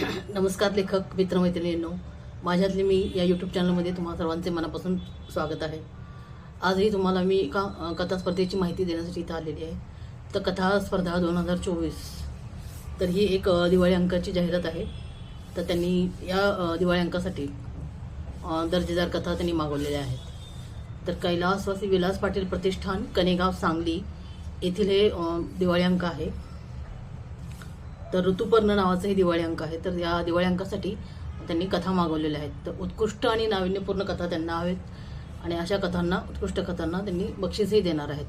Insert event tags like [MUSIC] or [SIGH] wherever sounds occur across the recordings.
[CLEARS THROAT] नमस्कार लेखक मित्रमैत्रिणींनो. माझ्यातले मी या यूट्यूब चॅनलमध्ये तुम्हा सर्वांचे मनापासून स्वागत आहे. आजही तुम्हाला मी एका कथा स्पर्धेची माहिती देण्यासाठी इथं आलेली आहे. तर कथा स्पर्धा दोन हजार चोवीस. तर ही एक दिवाळी अंकाची जाहिरात आहे. तर त्यांनी या दिवाळी अंकासाठी दर्जेदार कथा त्यांनी मागवलेल्या आहेत. तर कैलासवासी विलास पाटील प्रतिष्ठान कनेगाव सांगली येथील हे दिवाळी अंक आहे. तर ऋतुपर्ण नावाचं हे दिवाळी अंक आहे. तर या दिवाळी अंकासाठी त्यांनी कथा मागवलेल्या आहेत. तर उत्कृष्ट आणि नाविन्यपूर्ण कथा त्यांना हवेत आणि अशा कथांना उत्कृष्ट कथांना त्यांनी बक्षीसही देणार आहेत.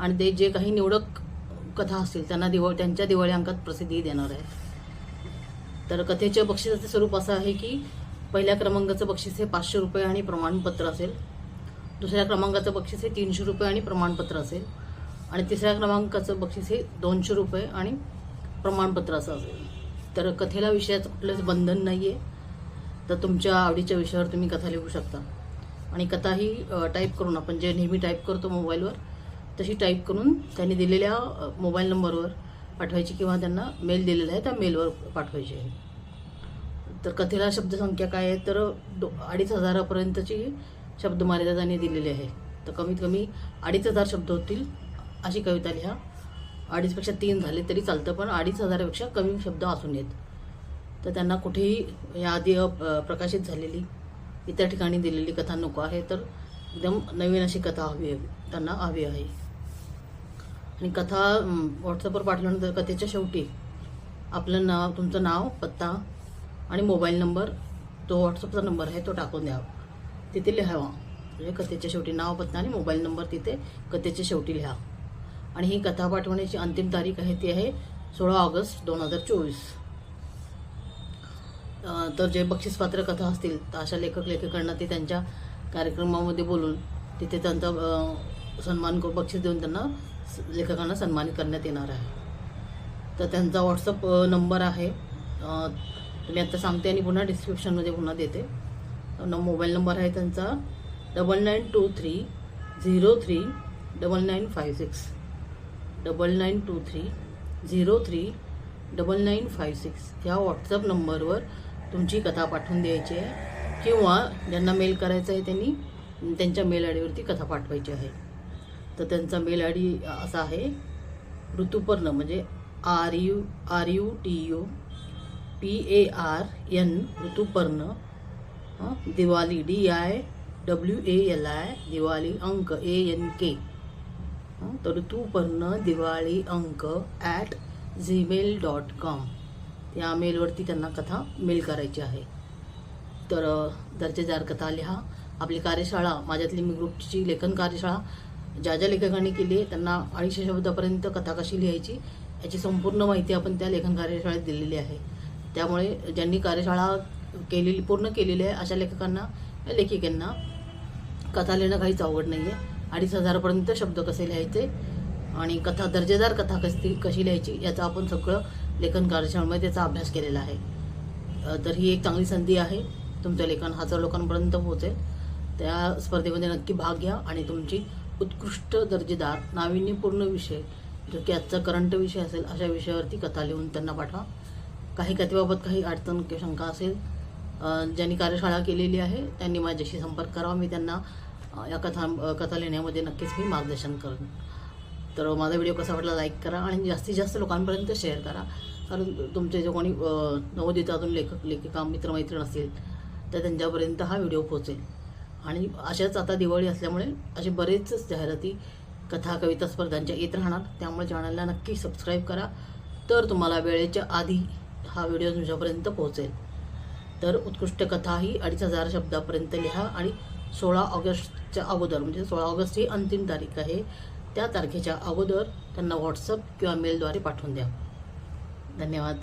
आणि ते जे काही निवडक कथा असतील त्यांना दिवाळी त्यांच्या दिवाळी अंकात प्रसिद्धी देणार आहेत. तर कथेच्या बक्षिसाचे स्वरूप असं आहे की पहिल्या क्रमांकाचं बक्षीस हे पाचशे रुपये आणि प्रमाणपत्र असेल. दुसऱ्या क्रमांकाचं बक्षीस हे तीनशे रुपये आणि प्रमाणपत्र असेल. आणि तिसऱ्या क्रमांकाचं बक्षीस हे दोनशे रुपये आणि प्रमाणपत्र असं असेल. तर कथेला विषयाचं कुठलंच बंधन नाही आहे तर तुमच्या आवडीच्या विषयावर तुम्ही कथा लिहू शकता. आणि कथा ही टाईप करून आपण जे नेहमी टाईप करतो मोबाईलवर तशी टाईप करून त्यांनी दिलेल्या मोबाईल नंबरवर पाठवायची किंवा त्यांना मेल दिलेला आहे त्या मेलवर पाठवायची आहे. तर कथेला शब्दसंख्या काय आहे? तर दो अडीच हजारापर्यंतची शब्दमर्यादा त्यांनी दिलेली आहे. तर कमीत कमी अडीच हजार शब्द होतील अशी कविता लिहा. अडीचपेक्षा तीन झाले तरी चालतं पण अडीच हजारापेक्षा कमी शब्द असू नयेत तर त्यांना कुठेही याआधी प्रकाशित झालेली इतर ठिकाणी दिलेली कथा नको आहे तर एकदम नवीन अशी कथा हवी आहे त्यांना हवी आहे. आणि कथा व्हॉट्सअपवर पाठवल्यानंतर कथेच्या शेवटी आपलं नाव तुमचं नाव पत्ता आणि मोबाईल नंबर तो व्हॉट्सअपचा नंबर आहे तो टाकून द्यावा तिथे लिहावा. म्हणजे कथेच्या शेवटी नाव पत्ता आणि मोबाईल नंबर तिथे कथेच्या शेवटी लिहा. आणि ही कथा पाठवण्याची अंतिम तारीख आहे ती आहे सोळा ऑगस्ट दोन हजार चोवीस. तर जे बक्षीसपात्र कथा असतील तर अशा लेखक लेखकांना ते त्यांच्या कार्यक्रमामध्ये बोलून तिथे त्यांचा सन्मान करू बक्षीस देऊन त्यांना लेखकांना सन्मानित करण्यात येणार आहे. तर त्यांचा व्हॉट्सअप नंबर आहे. अ, तुम्ही आता सांगते आणि पुन्हा डिस्क्रिप्शनमध्ये पुन्हा देते. न मोबाईल नंबर आहे त्यांचा double nine two three zero three double nine five six. Double nine two three zero three double nine five six ह्या व्हॉट्सअप नंबरवर तुमची कथा पाठवून द्यायची आहे. किंवा ज्यांना मेल करायचं आहे त्यांनी त्यांच्या मेल आय डीवरती कथा पाठवायची आहे. तर त्यांचा मेल आय डी असा आहे. ऋतुपर्ण म्हणजे R U R U T U P A R N Rituparna Diwali D I W A L I Diwali अंक ए एन के तर ऋतुपर्ण दिवाळी अंक ॲट जीमेल डॉट कॉम या मेलवरती त्यांना कथा मेल करायची आहे. तर दर्जेदार कथा लिहा. आपली कार्यशाळा माझ्यातली मी ग्रुपची लेखन कार्यशाळा ज्या ज्या लेखकांनी केली आहे त्यांना अडीचशे शब्दापर्यंत कथा कशी लिहायची याची संपूर्ण माहिती आपण त्या लेखन कार्यशाळेत दिलेली आहे. त्यामुळे ज्यांनी कार्यशाळा केलेली पूर्ण केलेली आहे अशा लेखकांना या लेखिकांना कथा लिहिणं काहीच अवघड नाही आहे अडीच हजारापर्यंत शब्द कसे लिहायचे आणि कथा दर्जेदार कथा कशी कशी लिहायची याचा आपण सगळं लेखन कार्यशाळेमध्ये त्याचा अभ्यास केलेला आहे. तर ही एक चांगली संधी आहे. तुमचं लेखन हजार लोकांपर्यंत पोहोचेल. त्या स्पर्धेमध्ये नक्की भाग घ्या आणि तुमची उत्कृष्ट दर्जेदार नाविन्यपूर्ण विषय जो की आजचा करंट विषय असेल अशा विषयावरती कथा लिहून त्यांना पाठवा. काही कथेबाबत काही अडचण किंवा शंका असेल ज्यांनी कार्यशाळा केलेली आहे त्यांनी माझ्याशी संपर्क करावा मी त्यांना या कथा कथा लिहिण्यामध्ये नक्कीच मी मार्गदर्शन करेन. तर माझा व्हिडिओ कसा वाटला लाईक करा आणि जास्तीत जास्त लोकांपर्यंत शेअर करा. कारण तुमचे जे कोणी नवोदितातून लेखक लेखिका मित्रमैत्रीण असतील तर त्यांच्यापर्यंत हा व्हिडिओ पोहोचेल. आणि अशाच आता दिवाळी असल्यामुळे असे बरेच जाहिराती कथा कविता स्पर्धांच्या येत राहणार. त्यामुळे चॅनलला नक्की सबस्क्राईब करा. तर तुम्हाला वेळेच्या आधी हा व्हिडिओ तुमच्यापर्यंत पोहोचेल. तर उत्कृष्ट कथा ही अडीच हजार शब्दापर्यंत लिहा आणि सोळा ऑगस्टच्या अगोदर म्हणजे सोळा ऑगस्ट ही अंतिम तारीख आहे त्या तारखेच्या अगोदर त्यांना व्हॉट्सअप किंवा मेलद्वारे पाठवून द्या. धन्यवाद.